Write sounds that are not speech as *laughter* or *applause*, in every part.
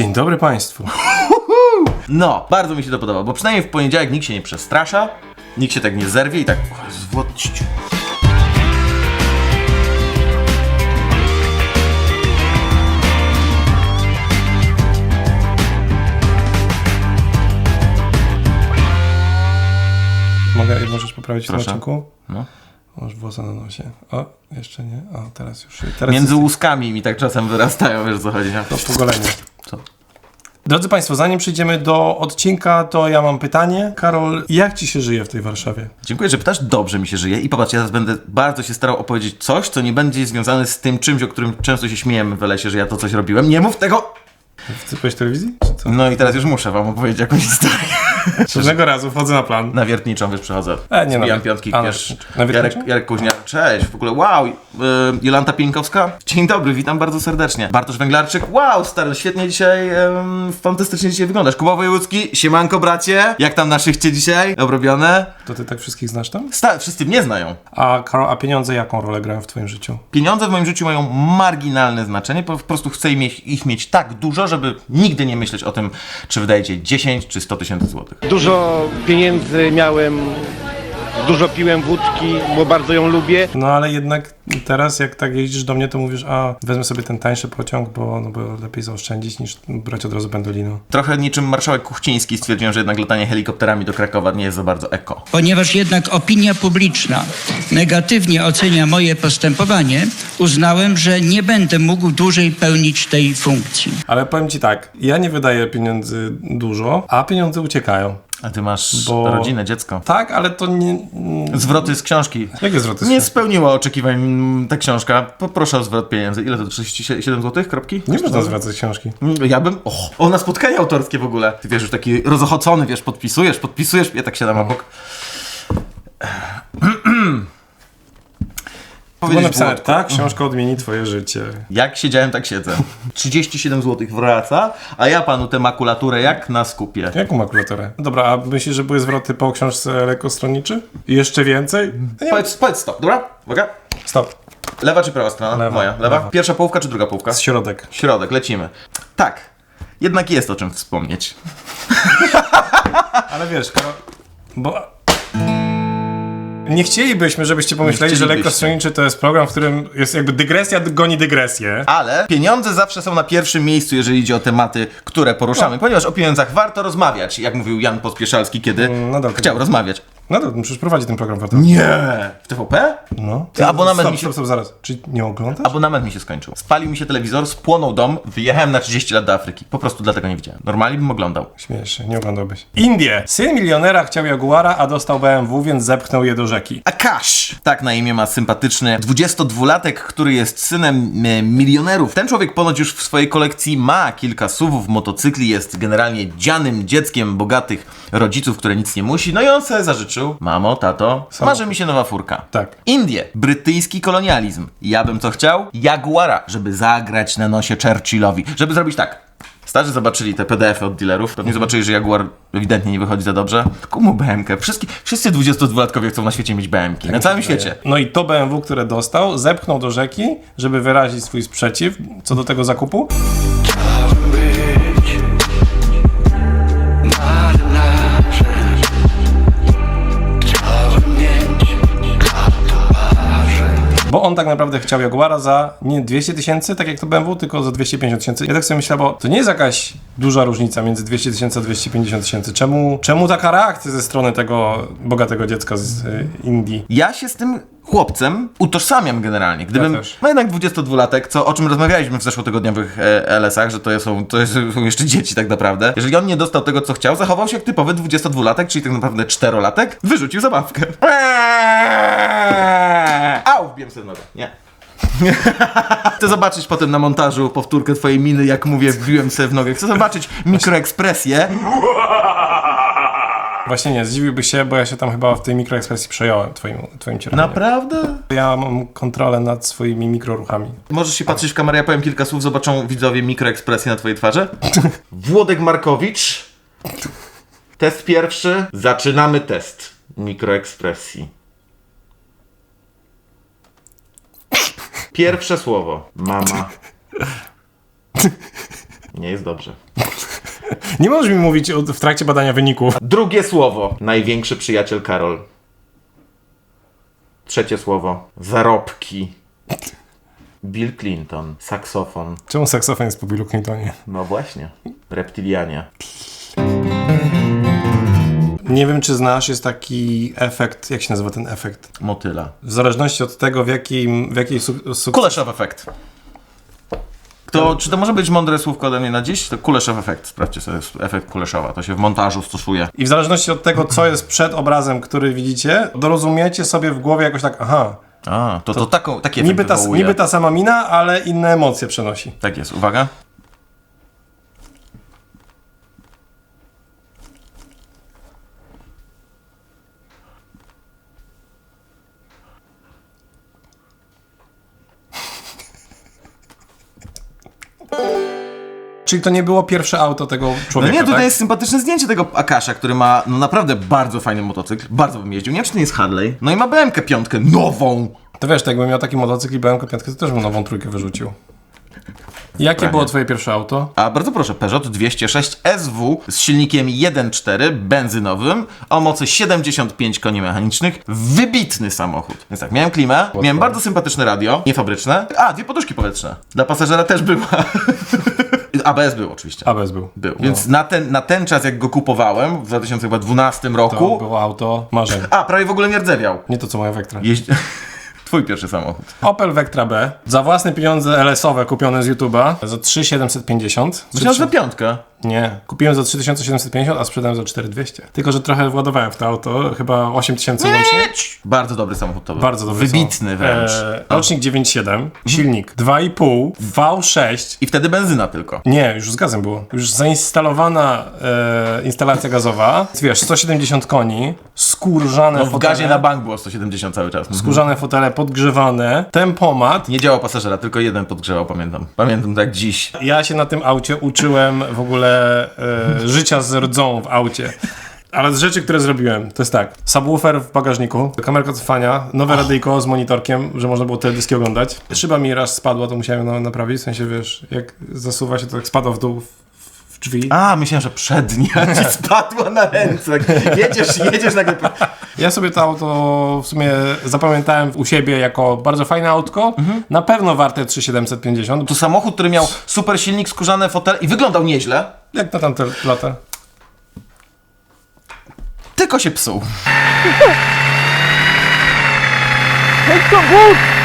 Dzień dobry Państwu. *laughs* No, bardzo mi się to podoba, bo przynajmniej w poniedziałek nikt się nie przestrasza, nikt się tak nie zerwie i tak zwodźcie. Mogę rzecz poprawić w tym odcinku? No. Masz włosa na nosie. O, jeszcze nie. O, teraz już. Teraz Między jest łuskami mi tak czasem wyrastają, wiesz co chodzi. to pogolenie. Co? Drodzy Państwo, zanim przejdziemy do odcinka, to ja mam pytanie. Karol, jak Ci się żyje w tej Warszawie? Dziękuję, że pytasz. Dobrze mi się żyje. I popatrz, ja teraz będę bardzo się starał opowiedzieć coś, co nie będzie związane z tym czymś, o którym często się śmiejemy w lesie, że ja to coś robiłem. Nie mów tego! Wcypłeś telewizji? Czy co? No i teraz już muszę wam opowiedzieć jakąś historię. *laughs* Pewnego razu wchodzę na plan. Na wiertniczą, wiesz, przychodzę. E, nie, Zbijam piątki, a, wiesz. Na Jarek, wiertniczą? Jarek Kuźniak, cześć, w ogóle wow. Y, Jolanta Pieńkowska, *laughs* dzień dobry, witam bardzo serdecznie. Bartosz Węglarczyk, wow, stary, świetnie dzisiaj, em, fantastycznie dzisiaj wyglądasz. Kuba Wojewódzki, siemanko bracie, jak tam na szychcie dzisiaj, obrobione? To Ty tak wszystkich znasz tam? Sta- wszyscy mnie znają. A Karol, a pieniądze jaką rolę grają w Twoim życiu? Pieniądze w moim życiu mają marginalne znaczenie, po po prostu chcę mieć, ich mieć tak dużo, żeby nigdy nie myśleć o tym, czy wydajecie 10 czy 100 tysięcy złotych. Dużo pieniędzy miałem, dużo piłem wódki, bo bardzo ją lubię. No ale jednak teraz jak tak jeździsz do mnie, to mówisz, a wezmę sobie ten tańszy pociąg, bo, no, bo lepiej zaoszczędzić niż brać od razu pendolino. Trochę niczym marszałek Kuchciński stwierdziłem, że jednak latanie helikopterami do Krakowa nie jest za bardzo eko. Ponieważ jednak opinia publiczna negatywnie ocenia moje postępowanie, uznałem, że nie będę mógł dłużej pełnić tej funkcji. Ale powiem Ci tak, ja nie wydaję pieniędzy dużo, a pieniądze uciekają. A ty masz Bo- rodzinę, dziecko. Tak, ale to nie... Zwroty z książki. Jakie zwroty? Nie spełniła oczekiwań mm, ta książka. Poproszę o zwrot pieniędzy. Ile to? 37 zł? Kropki? Nie można zwracać książki. Mm, Ja bym. O, o, na spotkanie autorskie w ogóle. Ty wiesz, już taki rozochocony, wiesz, podpisujesz, podpisujesz. Ja tak siadam obok. *clears throat* Było napisane, było- tak, książka odmieni Twoje życie. Jak siedziałem, tak siedzę. *laughs* 37 zł wraca, a ja panu tę makulaturę jak na skupie. Jaką makulaturę? Dobra, a myślisz, że były zwroty po książce lekostronniczy? I jeszcze więcej? Nie. Powiedz, powiedz stop, dobra? Uwaga. Stop. Lewa czy prawa strona? Lewa. Moja. Lewa? Lewa. Pierwsza połówka czy druga połówka? Środek. Środek, lecimy. Tak. Jednak jest o czym wspomnieć. *laughs* Ale wiesz, Karol, bo... Nie chcielibyśmy, żebyście pomyśleli, że chcielibyście. lekkostroniczy to jest program, w którym jest jakby dygresja goni dygresję. Ale pieniądze zawsze są na pierwszym miejscu, jeżeli idzie o tematy, które poruszamy, ponieważ o pieniądzach warto rozmawiać, jak mówił Jan Pospieszalski, kiedy nadal chciał rozmawiać. No to przecież prowadzi ten program, prawda? Nie! W TVP? No. Ty, abonament stop, mi się- stop, stop, zaraz. Czy nie oglądasz? Abonament mi się skończył. Spalił mi się telewizor, spłonął dom, wyjechałem na 30 lat do Afryki. Po prostu dlatego nie widziałem. Normalnie bym oglądał. Śmiejesz się, nie oglądałbyś. Indie. Syn milionera chciał Jaguara, a dostał BMW, więc zepchnął je do rzeki. Akash! Tak na imię ma sympatyczny 22-latek, który jest synem e, milionerów. Ten człowiek ponoć już w swojej kolekcji ma kilka suwów, motocykli, jest generalnie dzianym dzieckiem bogatych rodziców, które nic nie musi. No i on sobie zażyczył, mamo, tato, marzy mi się nowa furka. Tak. Indie, brytyjski kolonializm. Ja bym co chciał? Jaguara, żeby zagrać na nosie Churchillowi. Żeby zrobić tak. Starzy zobaczyli te PDF-y od dealerów, pewnie zobaczyli, że Jaguar ewidentnie nie wychodzi za dobrze. Kumu BMK. Wszyscy, wszyscy 22-latkowie chcą na świecie mieć BMK. Na całym świecie. No i to BMW, które dostał, zepchnął do rzeki, żeby wyrazić swój sprzeciw co do tego zakupu. On tak naprawdę chciał Jaguara za nie 200 tysięcy, tak jak to BMW, tylko za 250 tysięcy. Ja tak sobie myślę, bo to nie jest jakaś duża różnica między 200 tysięcy a 250 tysięcy. Czemu, czemu taka reakcja ze strony tego bogatego dziecka z y, Indii? Ja się z tym chłopcem utożsamiam generalnie. Gdybym, Ja no jednak 22-latek, co, o czym rozmawialiśmy w zeszłotygodniowych e, LS-ach, że to są, to są jeszcze dzieci tak naprawdę. Jeżeli on nie dostał tego, co chciał, zachował się jak typowy 22-latek, czyli tak naprawdę 4-latek, wyrzucił zabawkę. Au, wbiłem sobie w nogę. Nie. *laughs* Chcę zobaczyć potem na montażu powtórkę twojej miny, jak mówię, wbiłem sobie w nogę. Chcę zobaczyć mikroekspresję. Właśnie nie, zdziwiłby się, bo ja się tam chyba w tej mikroekspresji przejąłem twoim, twoim cierpieniem. Naprawdę? Ja mam kontrolę nad swoimi mikroruchami. Możesz się patrzeć w kamerę, ja powiem kilka słów, zobaczą widzowie mikroekspresję na twojej twarzy. *laughs* Włodek Markowicz. Test pierwszy. Zaczynamy test mikroekspresji. Pierwsze słowo. Mama. Nie jest dobrze. Nie możesz mi mówić o- w trakcie badania wyników. Drugie słowo. Największy przyjaciel Karol. Trzecie słowo. Zarobki. Bill Clinton. Saksofon. Czemu saksofon jest po Billu Clintonie? No właśnie. Reptilianie. Nie wiem, czy znasz, jest taki efekt, jak się nazywa ten efekt? Motyla. W zależności od tego, w jakim, w jakiej su- Kuleszow efekt. Kto, czy to może być mądre słówko ode mnie na dziś? To Kuleszow efekt. Sprawdźcie sobie efekt Kuleszowa. To się w montażu stosuje. I w zależności od tego, co jest przed obrazem, który widzicie, dorozumiecie sobie w głowie jakoś tak, aha, A, to, to, taką, taki efekt niby ta, niby ta sama mina, ale inne emocje przenosi. Tak jest. Uwaga. Czyli to nie było pierwsze auto tego No człowieka, nie, tutaj tak? jest sympatyczne zdjęcie tego Akasza, który ma no naprawdę bardzo fajny motocykl. Bardzo bym jeździł. Nie wiem, czy to jest Harley. No i ma BMK piątkę nową. To wiesz, to jakbym miał taki motocykl i BMW 5, to też bym nową trójkę wyrzucił. Jakie było twoje pierwsze auto? A bardzo proszę, Peugeot 206 SW z silnikiem 1.4 benzynowym o mocy 75 koni mechanicznych. Wybitny samochód. Więc tak, miałem klimę, miałem bardzo sympatyczne radio, niefabryczne. A, dwie poduszki powietrzne. Dla pasażera też była. *laughs* ABS był oczywiście. ABS był. Był. No. Więc na ten, na ten czas, jak go kupowałem w 2012 To roku. było auto marzeń. A, prawie w ogóle nie rdzewiał. Nie to, co moja Vectra. Jeździ... *laughs* Twój pierwszy samochód. Opel Vectra B. Za własne pieniądze LS-owe kupione z YouTube'a za 3750. Myślałem, że piątka. Nie. Kupiłem za 3750, a sprzedałem za 4200. Tylko, że trochę władowałem w to auto. Chyba 8000 łącznie. Bardzo dobry samochód to był. Bardzo dobry Wybitny są. wręcz. E, rocznik 9.7, silnik 2,5, V6. I wtedy benzyna tylko. Nie, już z gazem było. Już zainstalowana e, instalacja gazowa. Wiesz, 170 koni, skórzane No w fotele. gazie na bank było 170 cały czas. Skórzane fotele podgrzewane, tempomat. Nie działał pasażera, tylko jeden podgrzewał, pamiętam. Pamiętam tak dziś. Ja się na tym aucie uczyłem w ogóle e, życia z rdzą w aucie. Ale z rzeczy, które zrobiłem, to jest tak. Subwoofer w bagażniku, kamerka cofania, nowe radyjko z monitorkiem, że można było teledyski oglądać. Szyba mi raz spadła, to musiałem ją naprawić, w sensie, wiesz, jak zasuwa się, to tak spada w dół drzwi. A, myślałem, że przednia *laughs* ci spadła na ręce. Jedziesz, jedziesz nagle. Ja sobie to auto w sumie zapamiętałem u siebie jako bardzo fajne autko, na pewno warte 3750, To samochód, który miał super silnik, skórzane fotele i wyglądał nieźle, jak na tamte lata. tylko się psuł. Drodzy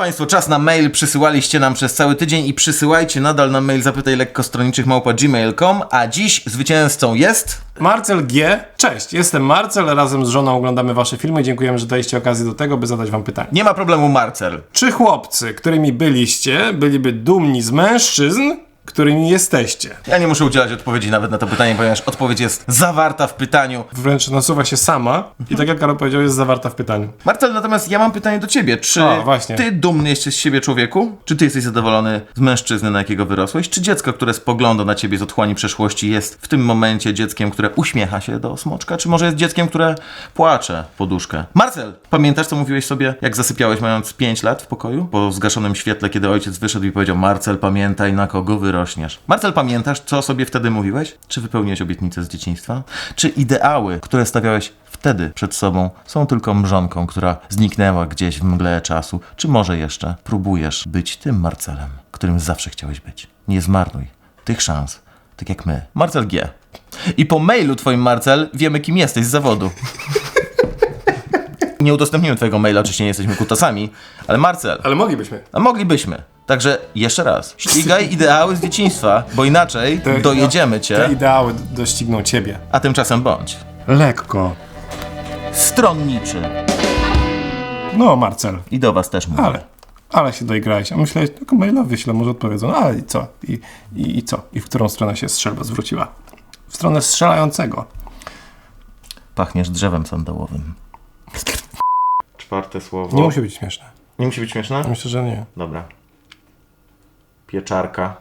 Państwo, czas na mail przysyłaliście nam przez cały tydzień i przysyłajcie nadal na mail zapytaj lekkostronniczych małpa gmail.com, a dziś zwycięzcą jest... Marcel G. Cześć, jestem Marcel, razem z żoną oglądamy wasze filmy. Dziękujemy, że daliście okazję do tego, by zadać wam pytanie. Nie ma problemu Marcel. Czy chłopcy, którymi byliście, byliby dumni z mężczyzn, którymi jesteście? Ja nie muszę udzielać odpowiedzi nawet na to pytanie, ponieważ odpowiedź jest zawarta w pytaniu. Wręcz nasuwa się sama i tak jak Karol powiedział, jest zawarta w pytaniu. Marcel, natomiast ja mam pytanie do ciebie. Czy właśnie. ty dumny jesteś z siebie człowieku? Czy ty jesteś zadowolony z mężczyzny, na jakiego wyrosłeś? Czy dziecko, które spogląda na ciebie z otchłani przeszłości jest w tym momencie dzieckiem, które uśmiecha się do smoczka? Czy może jest dzieckiem, które płacze poduszkę? Marcel, pamiętasz co mówiłeś sobie, jak zasypiałeś mając 5 lat w pokoju? Po zgaszonym świetle, kiedy ojciec wyszedł i powiedział Marcel, pamiętaj na kogo wyrośniesz. Marcel, pamiętasz co sobie wtedy mówiłeś? Czy wypełniłeś obietnice z dzieciństwa? Czy ideały, które stawiałeś wtedy przed sobą są tylko mrzonką, która zniknęła gdzieś w mgle czasu, czy może jeszcze próbujesz być tym Marcelem, którym zawsze chciałeś być. Nie zmarnuj tych szans, tak jak my. Marcel G. I po mailu twoim Marcel wiemy kim jesteś z zawodu. *laughs* Nie udostępnimy twojego maila, oczywiście nie jesteśmy kutasami, ale Marcel, Ale moglibyśmy. a moglibyśmy. Także jeszcze raz, ścigaj ideały z dzieciństwa, bo inaczej Te- dojedziemy cię, Te ideały dościgną ciebie. a tymczasem bądź Lekko. stronniczy. No, Marcel, I do was też mówię. ale. Ale się doigrałeś. A myślałeś, tylko maila wyślę, może odpowiedzą. No, ale i co? I, i, I co? I w którą stronę się strzelba zwróciła? W stronę strzelającego. Pachniesz drzewem sandałowym. Czwarte słowo. Nie musi być śmieszne. Nie musi być śmieszne? Myślę, że nie. Dobra. Pieczarka.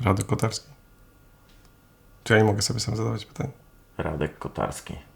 Radek Kotarski. Czy ja nie mogę sobie sam zadawać pytań? Radek Kotarski.